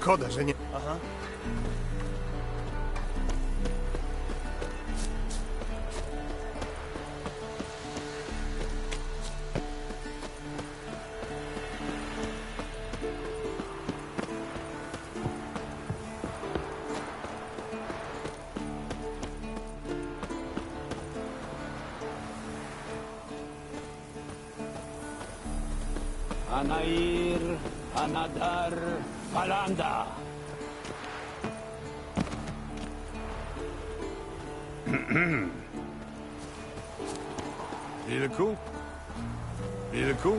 Szkoda, że nie... Aha. Wilku? Wilku?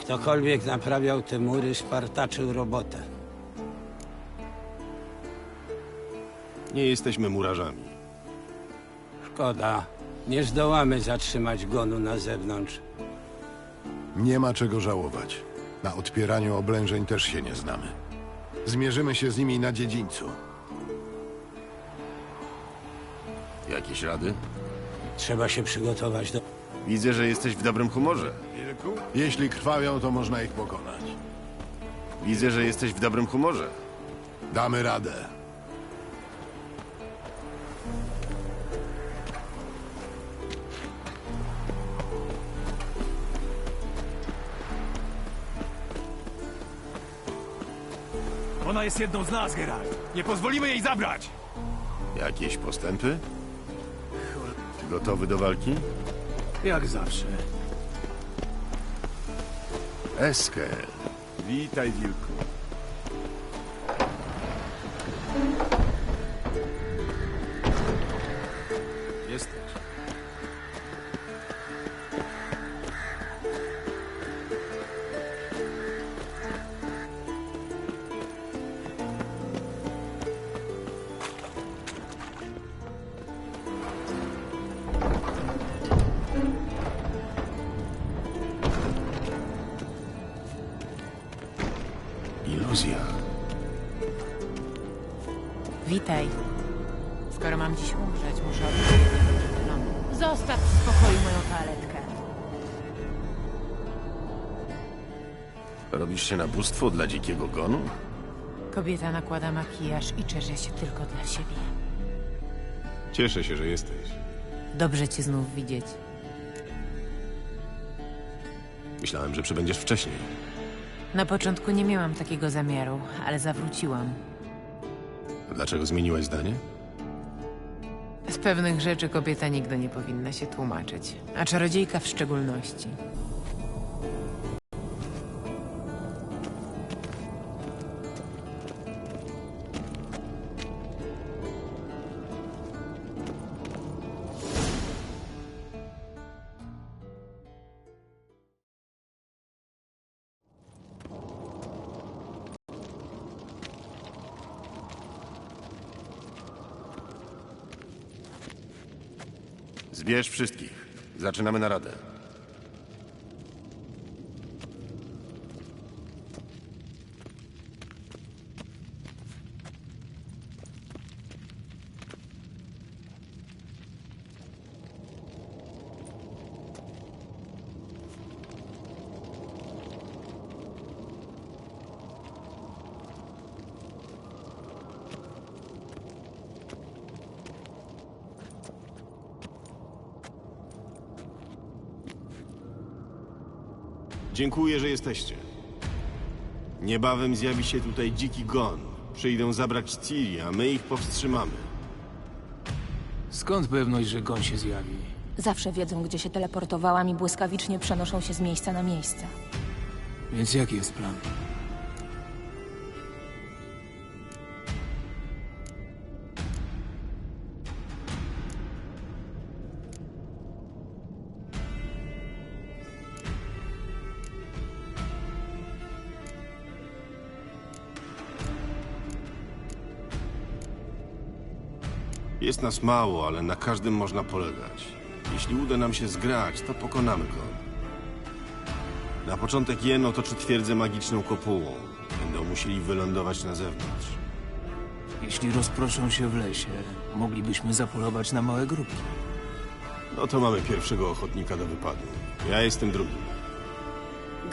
Ktokolwiek naprawiał te mury, spartaczył robotę. Nie jesteśmy murarzami. Szkoda, nie zdołamy zatrzymać gonu na zewnątrz. Nie ma czego żałować. Na odpieraniu oblężeń też się nie znamy. Zmierzymy się z nimi na dziedzińcu. Jakieś rady? Trzeba się przygotować do... Widzę, że jesteś w dobrym humorze. Wilku? Jeśli krwawią, to można ich pokonać. Widzę, że jesteś w dobrym humorze. Damy radę. Ona jest jedną z nas, Geralt. Nie pozwolimy jej zabrać! Jakieś postępy? Gotowy do walki? Jak zawsze. Eskel. Witaj, Wilku. Robisz się na bóstwo dla dzikiego gonu? Kobieta nakłada makijaż i czerze się tylko dla siebie. Cieszę się, że jesteś. Dobrze cię znów widzieć. Myślałem, że przybędziesz wcześniej. Na początku nie miałam takiego zamiaru, ale zawróciłam. Dlaczego zmieniłaś zdanie? Z pewnych rzeczy kobieta nigdy nie powinna się tłumaczyć, a czarodziejka w szczególności. Zbierz wszystkich. Zaczynamy naradę. Dziękuję, że jesteście. Niebawem zjawi się tutaj dziki gon. Przyjdą zabrać Ciri, a my ich powstrzymamy. Skąd pewność, że gon się zjawi? Zawsze wiedzą, gdzie się teleportowałam i błyskawicznie przenoszą się z miejsca na miejsce. Więc jaki jest plan? Jest nas mało, ale na każdym można polegać. Jeśli uda nam się zgrać, to pokonamy go. Na początek Jen otoczy twierdzę magiczną kopułą. Będą musieli wylądować na zewnątrz. Jeśli rozproszą się w lesie, moglibyśmy zapolować na małe grupki. No to mamy pierwszego ochotnika do wypadu. Ja jestem drugim.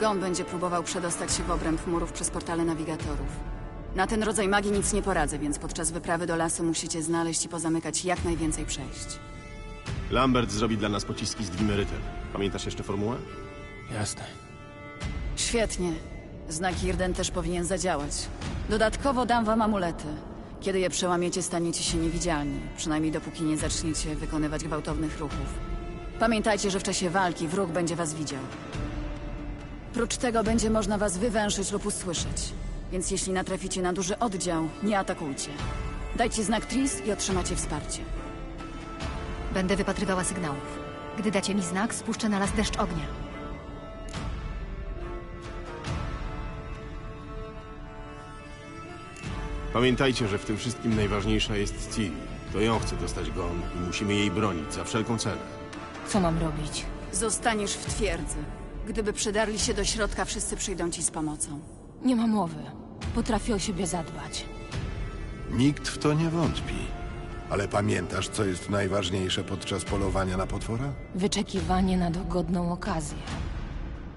Gon będzie próbował przedostać się w obręb murów przez portale nawigatorów. Na ten rodzaj magii nic nie poradzę, więc podczas wyprawy do lasu musicie znaleźć i pozamykać jak najwięcej przejść. Lambert zrobi dla nas pociski z dwimerytem. Pamiętasz jeszcze formułę? Jasne. Świetnie. Znak Irden też powinien zadziałać. Dodatkowo dam wam amulety. Kiedy je przełamiecie, staniecie się niewidzialni. Przynajmniej dopóki nie zaczniecie wykonywać gwałtownych ruchów. Pamiętajcie, że w czasie walki wróg będzie was widział. Prócz tego będzie można was wywęszyć lub usłyszeć. Więc jeśli natraficie na duży oddział, nie atakujcie. Dajcie znak Tris i otrzymacie wsparcie. Będę wypatrywała sygnałów. Gdy dacie mi znak, spuszczę na las deszcz ognia. Pamiętajcie, że w tym wszystkim najważniejsza jest Ciri. To ją chce dostać Gon i musimy jej bronić za wszelką cenę. Co mam robić? Zostaniesz w twierdzy. Gdyby przedarli się do środka, wszyscy przyjdą ci z pomocą. Nie ma mowy. Potrafię o siebie zadbać. Nikt w to nie wątpi. Ale pamiętasz, co jest najważniejsze podczas polowania na potwora? Wyczekiwanie na dogodną okazję.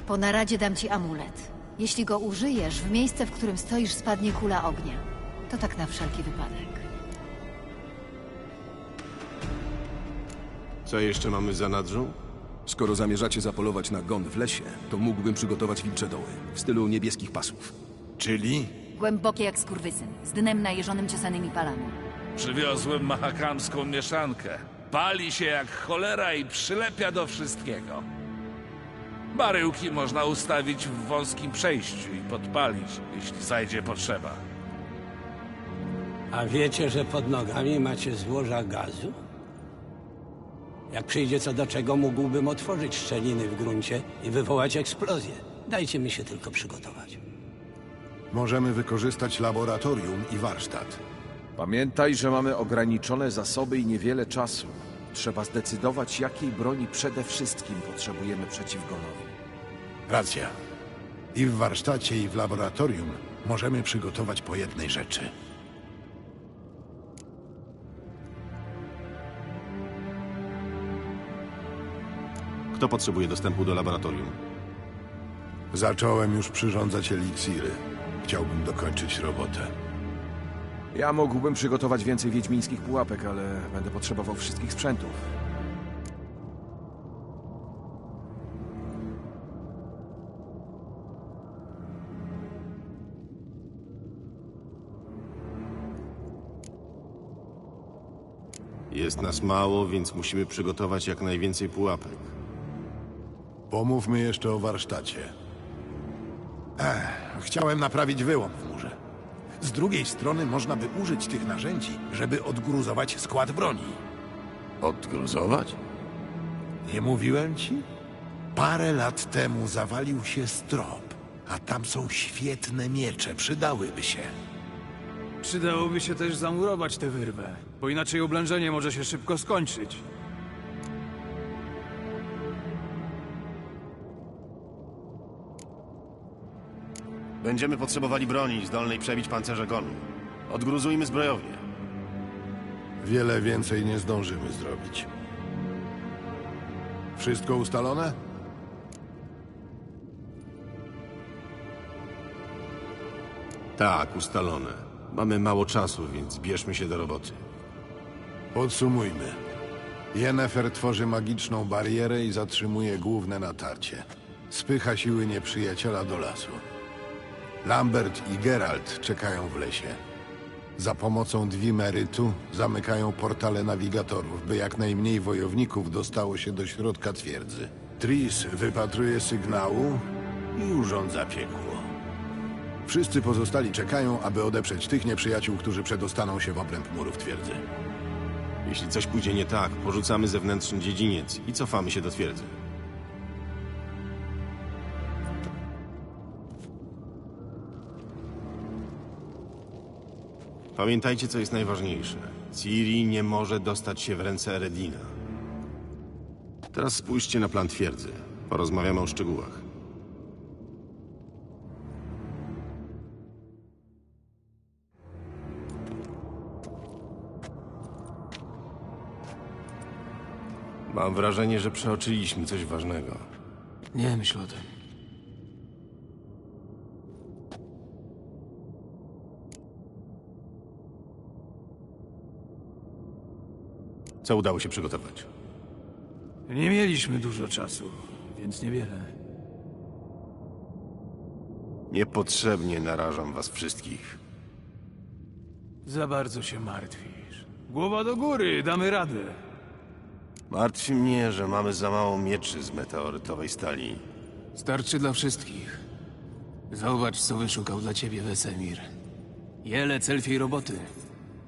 Po naradzie dam ci amulet. Jeśli go użyjesz, w miejsce, w którym stoisz, spadnie kula ognia. To tak na wszelki wypadek. Co jeszcze mamy za nadrzu? Skoro zamierzacie zapolować na gon w lesie, to mógłbym przygotować wilcze doły w stylu niebieskich pasów. Czyli? Głębokie jak skurwysyn, z dnem najeżonym ciosanymi palami. Przywiozłem mahakamską mieszankę. Pali się jak cholera i przylepia do wszystkiego. Baryłki można ustawić w wąskim przejściu i podpalić, jeśli zajdzie potrzeba. A wiecie, że pod nogami macie złoża gazu? Jak przyjdzie co do czego, mógłbym otworzyć szczeliny w gruncie i wywołać eksplozję. Dajcie mi się tylko przygotować. Możemy wykorzystać laboratorium i warsztat. Pamiętaj, że mamy ograniczone zasoby i niewiele czasu. Trzeba zdecydować, jakiej broni przede wszystkim potrzebujemy przeciw Gonowi. Racja. I w warsztacie, i w laboratorium możemy przygotować po jednej rzeczy. Kto potrzebuje dostępu do laboratorium? Zacząłem już przyrządzać eliksiry. Chciałbym dokończyć robotę. Ja mógłbym przygotować więcej wiedźmińskich pułapek, ale będę potrzebował wszystkich sprzętów. Jest nas mało, więc musimy przygotować jak najwięcej pułapek. Pomówmy jeszcze o warsztacie. Ech, chciałem naprawić wyłom w murze. Z drugiej strony można by użyć tych narzędzi, żeby odgruzować skład broni. Odgruzować? Nie mówiłem ci? Parę lat temu zawalił się strop, a tam są świetne miecze, przydałyby się. Przydałoby się też zamurować tę wyrwę, bo inaczej oblężenie może się szybko skończyć. Będziemy potrzebowali broni zdolnej przebić pancerze Gonu. Odgruzujmy zbrojownię. Wiele więcej nie zdążymy zrobić. Wszystko ustalone? Tak, ustalone. Mamy mało czasu, więc bierzmy się do roboty. Podsumujmy. Yennefer tworzy magiczną barierę i zatrzymuje główne natarcie. Spycha siły nieprzyjaciela do lasu. Lambert i Geralt czekają w lesie. Za pomocą dwimerytu zamykają portale nawigatorów, by jak najmniej wojowników dostało się do środka twierdzy. Tris wypatruje sygnału i urządza piekło. Wszyscy pozostali czekają, aby odeprzeć tych nieprzyjaciół, którzy przedostaną się w obręb murów twierdzy. Jeśli coś pójdzie nie tak, porzucamy zewnętrzny dziedziniec i cofamy się do twierdzy. Pamiętajcie, co jest najważniejsze. Ciri nie może dostać się w ręce Eredina. Teraz spójrzcie na plan twierdzy. Porozmawiamy o szczegółach. Mam wrażenie, że przeoczyliśmy coś ważnego. Nie myśl o tym. Co udało się przygotować? Nie mieliśmy dużo czasu, więc niewiele. Niepotrzebnie narażam was wszystkich. Za bardzo się martwisz. Głowa do góry, damy radę. Martwi mnie, że mamy za mało mieczy z meteorytowej stali. Starczy dla wszystkich. Zobacz, co wyszukał dla ciebie Wesemir. Jelec elfiej roboty.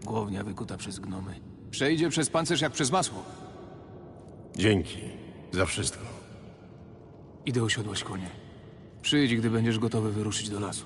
Głownia wykuta przez gnomy. Przejdzie przez pancerz jak przez masło. Dzięki za wszystko. Idę osiodłać konie. Przyjdź, gdy będziesz gotowy wyruszyć do lasu.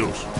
Lasu.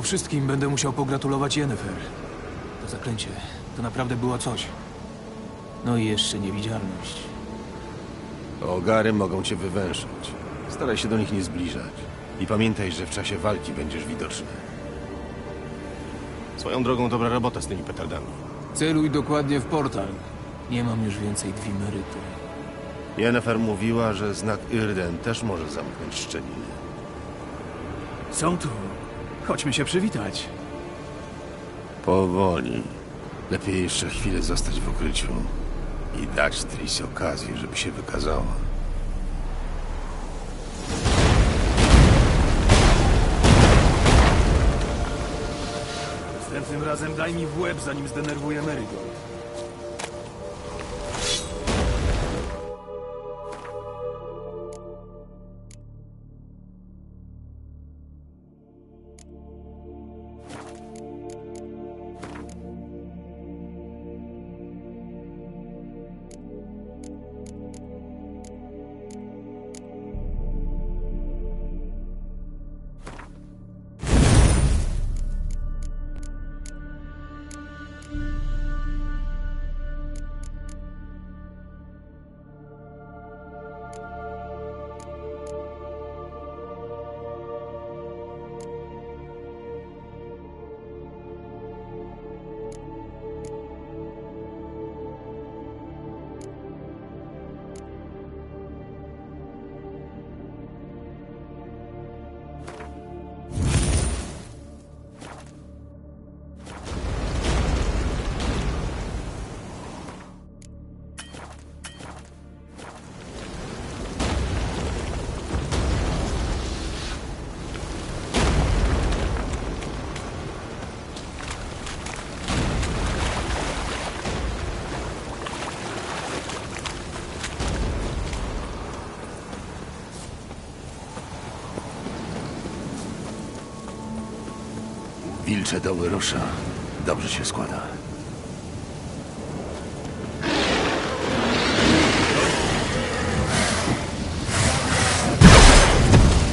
Po wszystkim będę musiał pogratulować Yennefer. To zaklęcie to naprawdę było coś. No i jeszcze niewidzialność. Ogary mogą cię wywęszyć. Staraj się do nich nie zbliżać. I pamiętaj, że w czasie walki będziesz widoczny. Swoją drogą dobra robota z tymi petardami. Celuj dokładnie w portal. Nie mam już więcej dwimerytu. Yennefer mówiła, że znak Irden też może zamknąć szczeliny. Są tu. Chodźmy się przywitać. Powoli. Lepiej jeszcze chwilę zostać w ukryciu i dać Tris okazję, żeby się wykazała. Następnym razem daj mi w łeb, zanim zdenerwuję Marigold. Wilcze doły Rosza. Dobrze się składa.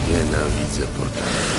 Nienawidzę portala.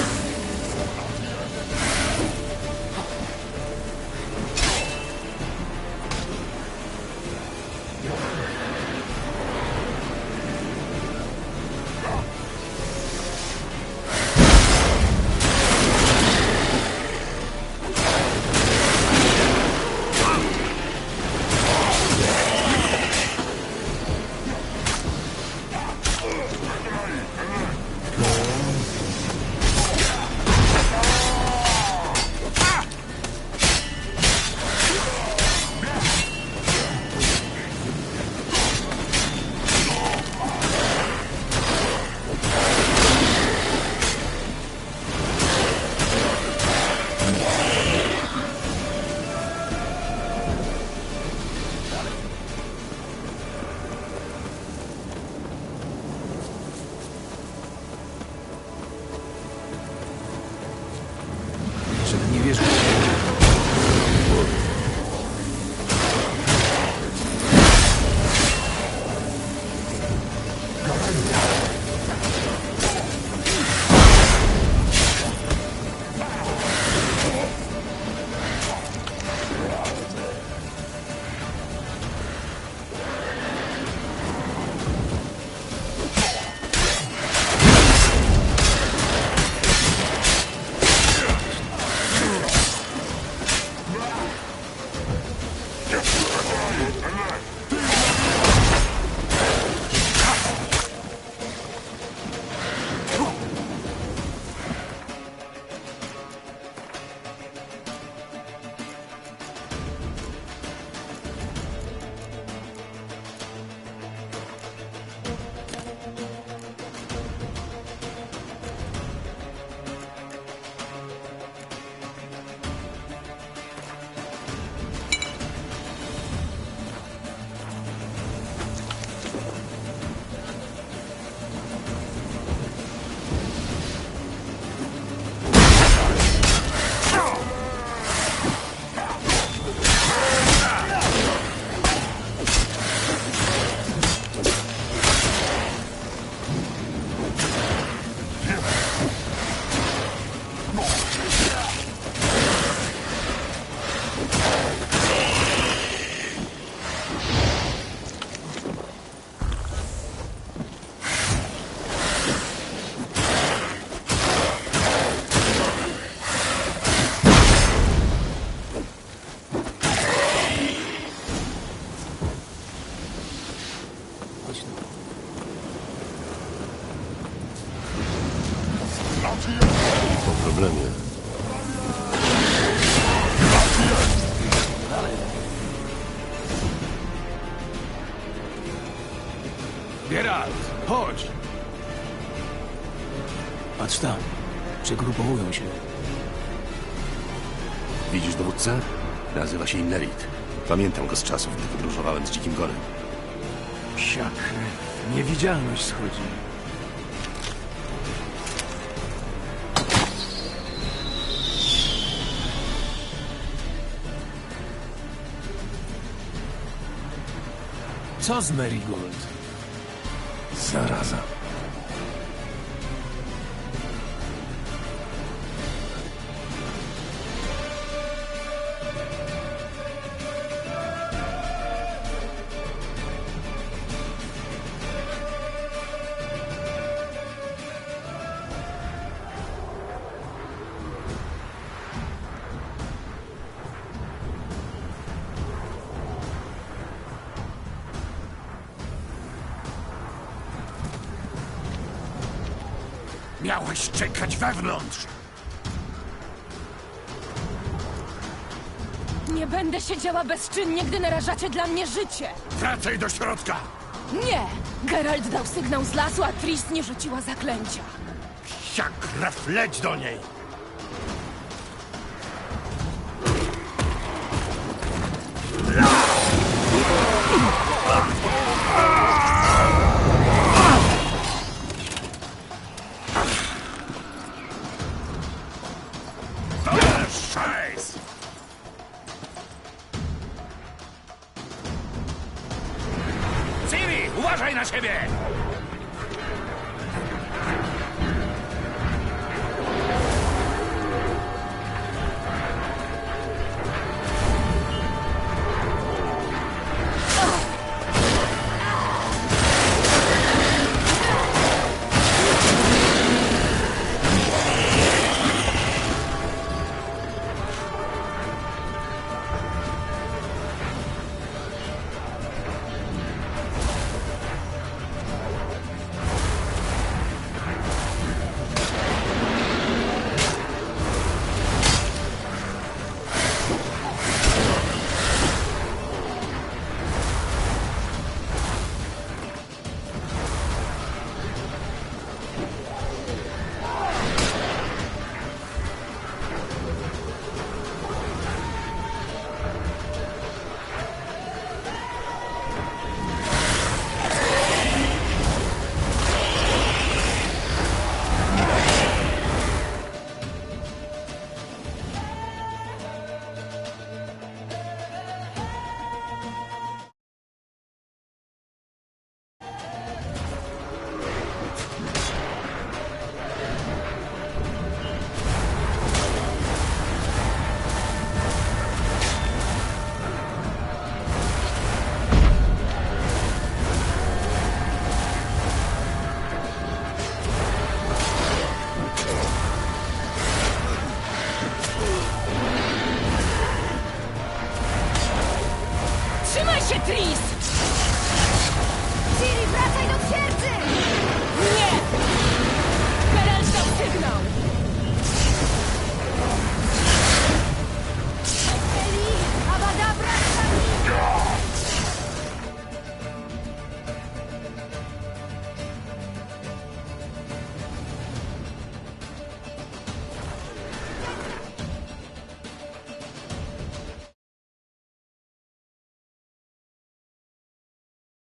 Się Inlerit. Pamiętam go z czasów, gdy podróżowałem z Dzikim Gorem. Psia krew. Niewidzialność schodzi. Co z Marigold? Zaraza. Wewnątrz! Nie będę siedziała bezczynnie, gdy narażacie dla mnie życie. Wracaj do środka! Nie! Geralt dał sygnał z lasu, a Tris nie rzuciła zaklęcia. Krew, leć do niej!